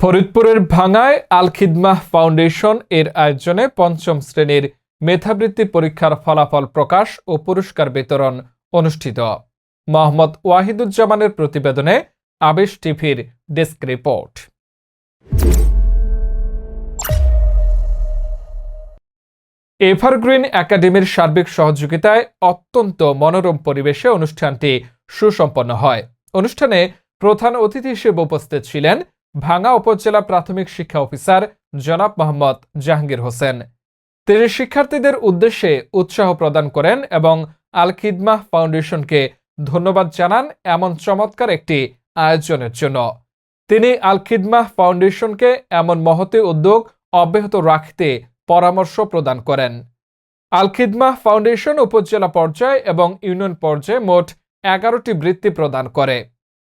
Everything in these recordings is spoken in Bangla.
ফরিদপুরের ভাঙায় আল খিদমাহ ফাউন্ডেশন এর আয়োজনে পঞ্চম শ্রেণির মেধাবৃত্তি পরীক্ষার ফলাফল প্রকাশ ও পুরস্কার বিতরণ অনুষ্ঠিত। মোহাম্মদ ওয়াহিদুজ্জামানের প্রতিবেদনে আবেশ টিভির ডেস্ক রিপোর্ট। এভারগ্রিন একাডেমির সার্বিক সহযোগিতায় অত্যন্ত মনোরম পরিবেশে অনুষ্ঠানটি সুসম্পন্ন হয়। অনুষ্ঠানে প্রধান অতিথি হিসেবে উপস্থিত ছিলেন ভাঙ্গা উপজেলা প্রাথমিক শিক্ষা অফিসার জনাব মোহাম্মদ জাহাঙ্গীর হোসেন। তিনি শিক্ষার্থীদের উদ্দেশ্যে উৎসাহ প্রদান করেন এবং আল খিদমাহ ফাউন্ডেশনকে ধন্যবাদ জানান এমন চমৎকার একটি আয়োজনের জন্য। তিনি আল খিদমাহ ফাউন্ডেশনকে এমন মহতি উদ্যোগ অব্যাহত রাখতে পরামর্শ প্রদান করেন। আল খিদমাহ ফাউন্ডেশন উপজেলা পর্যায়ে এবং ইউনিয়ন পর্যায়ে মোট এগারোটি বৃত্তি প্রদান করে।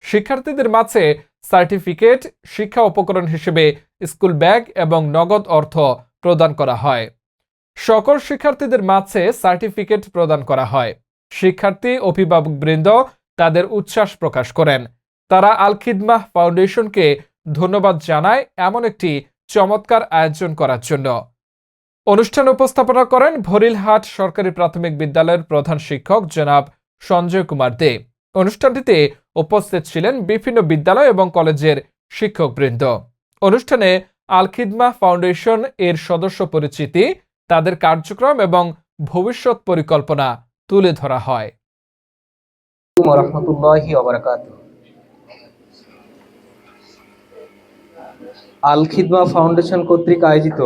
শিক্ষার্থীদের মাঝে সার্টিফিকেট, শিক্ষা উপকরণ হিসেবে স্কুল ব্যাগ এবং নগদ অর্থ প্রদান করা হয়। সকল শিক্ষার্থীদের মাঝে সার্টিফিকেট প্রদান করা হয়। শিক্ষার্থী, অভিভাবকবৃন্দ তাদের উচ্ছ্বাস প্রকাশ করেন। তারা আল খিদমাহ ফাউন্ডেশনকে ধন্যবাদ জানায় এমন একটি চমৎকার আয়োজন করার জন্য। অনুষ্ঠান উপস্থাপনা করেন ভরিলহাট সরকারি প্রাথমিক বিদ্যালয়ের প্রধান শিক্ষক জনাব সঞ্জয় কুমার দে। অনুষ্ঠানটিতে উপস্থিত ছিলেন বিভিন্ন বিদ্যালয় এবং কলেজের শিক্ষকবৃন্দ। অনুষ্ঠানে আল খিদমা ফাউন্ডেশন এর সদস্য পরিচিতি, তাদের কার্যক্রম এবং ভবিষ্যৎ পরিকল্পনা তুলে ধরা হয়। আল খিদমা ফাউন্ডেশন কর্তৃক আয়োজিত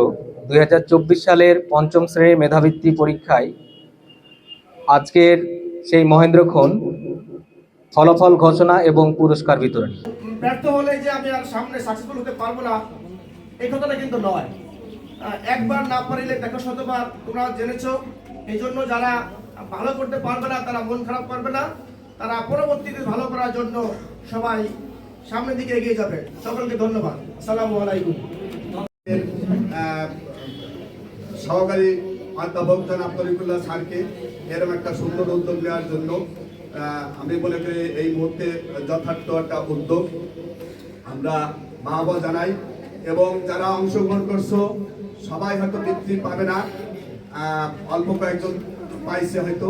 দুই হাজার চব্বিশ সালের পঞ্চম শ্রেণির মেধাবৃত্তি পরীক্ষায় আজকের সেই মহেন্দ্রক্ষণ ফলাফল ঘোষণা এবং পুরস্কার বিতরণ। ব্যর্থ হলে যে আমি আর সামনে সাকসেসফুল হতে পারব না এই কথাটা কিন্তু নয়। আহ, একবার না পারিলে দেখো শতবার তোমরা জেনেছো। এই জন্য যারা ভালো করতে পারবে না তারা মন খারাপ করবে না। তারা পরবর্তীতে ভালো করার জন্য সবাই সামনের দিকে এগিয়ে যাবে। সকলকে ধন্যবাদ। আসসালামু আলাইকুম। আহ, সহকারী অধ্যাপক জনাব তরিকুল্লাহ স্যারকে এরকম একটা সুন্দর উদ্যোগ নেওয়ার জন্য আমি মনে করি এই মুহূর্তে যথার্থ একটা উদ্যোগ আমরা মাহবা জানাই এবং যারা অংশগ্রহণ করছ, সবাই হয়তো বৃত্তি পাবে না। অল্প কয়েকজন পাইছে হয়তো।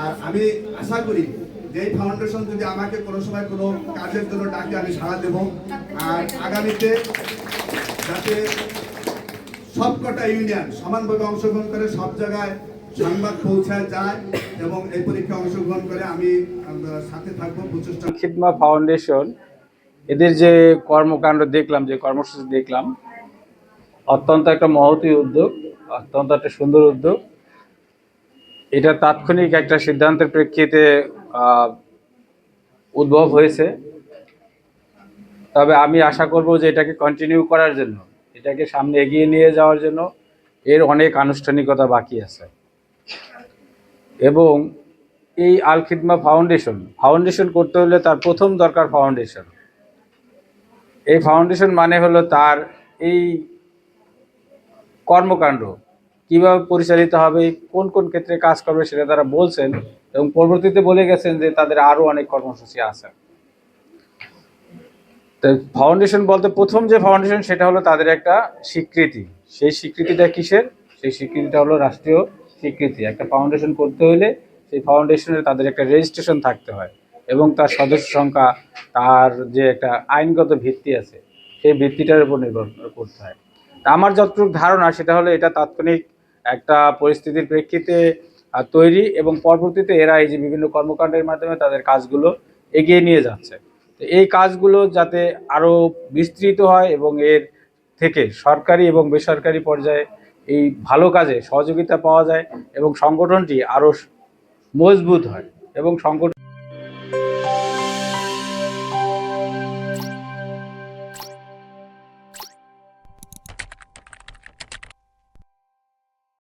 আর আমি আশা করি যে এই ফাউন্ডেশন যদি আমাকে কোনো সময় কোনো কাজের জন্য ডাকে, আমি সাড়া দেব। আর আগামীতে যাতে সবকটা ইউনিয়ন সমানভাবে অংশগ্রহণ করে, সব জায়গায় সংবাদ পৌঁছায় যায় এবং এই পরীক্ষায় অংশগ্রহণ করে আমি সাথে থাকব প্রচেষ্টা। খিদমা ফাউন্ডেশন, এদের যে কর্মকাণ্ড দেখলাম, যে কর্মসূচি দেখলাম, অত্যন্ত একটা মহতী উদ্যোগ, অত্যন্ত একটা সুন্দর উদ্যোগ। এটা তাৎক্ষণিক একটা সিদ্ধান্তের প্রেক্ষিতে উদ্ভব হয়েছে। তবে আমি আশা করব যে এটাকে কন্টিনিউ করার জন্য, এটাকে সামনে এগিয়ে নিয়ে যাওয়ার জন্য এর অনেক আনুষ্ঠানিকতা বাকি আছে। এবং এই আল খিদমা ফাউন্ডেশন ফাউন্ডেশন করতে হলে তার প্রথম দরকার ফাউন্ডেশন। এই ফাউন্ডেশন মানে হলো তার এই কর্মকাণ্ড, কীভাবে পরিচালিত হবে, কোন কোন ক্ষেত্রে কাজ করবে সেটা তারা বলছেন এবং পরবর্তীতে বলে গেছেন যে তাদের আরও অনেক কর্মসূচি আছে। তো ফাউন্ডেশন বলতে প্রথম যে ফাউন্ডেশন সেটা হলো তাদের একটা স্বীকৃতি। সেই স্বীকৃতিটা কিসের? সেই স্বীকৃতিটা হলো রাষ্ট্রীয় স্বীকৃতি, একটা ফাউন্ডেশন করতে হলে সেই ফাউন্ডেশনের তাদের একটা রেজিস্ট্রেশন থাকতে হয় এবং তার সদস্য সংখ্যা, তার যে একটা আইনগত ভিত্তি আছে, সেই ভিত্তিটার উপর নির্ভর করতে হয়। তা আমার যতটুকু ধারণা, সেটা হলো এটা তাৎক্ষণিক একটা পরিস্থিতির প্রেক্ষিতে তৈরি এবং পরবর্তীতে এরা এই যে বিভিন্ন কর্মকাণ্ডের মাধ্যমে তাদের কাজগুলো এগিয়ে নিয়ে যাচ্ছে। তো এই কাজগুলো যাতে আরও বিস্তৃত হয় এবং এর থেকে সরকারি এবং বেসরকারি পর্যায়ে এই ভালো কাজে সহযোগিতা পাওয়া যায় এবং সংগঠনটি আরও মজবুত হয় এবং সংগঠন